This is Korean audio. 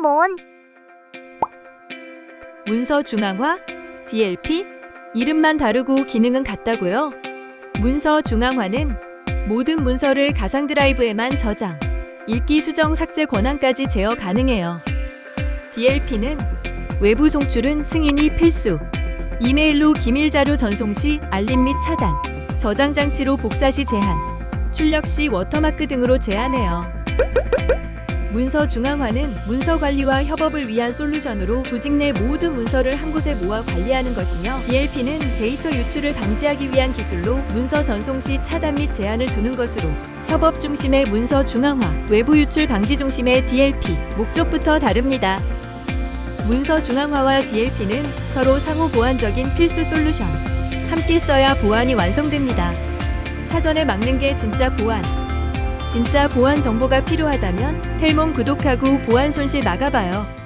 뭔? 문서 중앙화, DLP, 이름만 다르고 기능은 같다고요? 문서 중앙화는 모든 문서를 가상 드라이브에만 저장, 읽기 수정 삭제 권한까지 제어 가능해요. DLP는 외부 송출은 승인이 필수, 이메일로 기밀 자료 전송 시 알림 및 차단, 저장 장치로 복사 시 제한, 출력 시 워터마크 등으로 제한해요. 문서 중앙화는 문서 관리와 협업을 위한 솔루션으로 조직 내 모든 문서를 한 곳에 모아 관리하는 것이며 DLP는 데이터 유출을 방지하기 위한 기술로 문서 전송 시 차단 및 제한을 두는 것으로 협업 중심의 문서 중앙화, 외부 유출 방지 중심의 DLP, 목적부터 다릅니다. 문서 중앙화와 DLP는 서로 상호 보완적인 필수 솔루션. 함께 써야 보안이 완성됩니다. 사전에 막는 게 진짜 보안. 진짜 보안 정보가 필요하다면 헬몬 구독하고 보안 손실 막아봐요.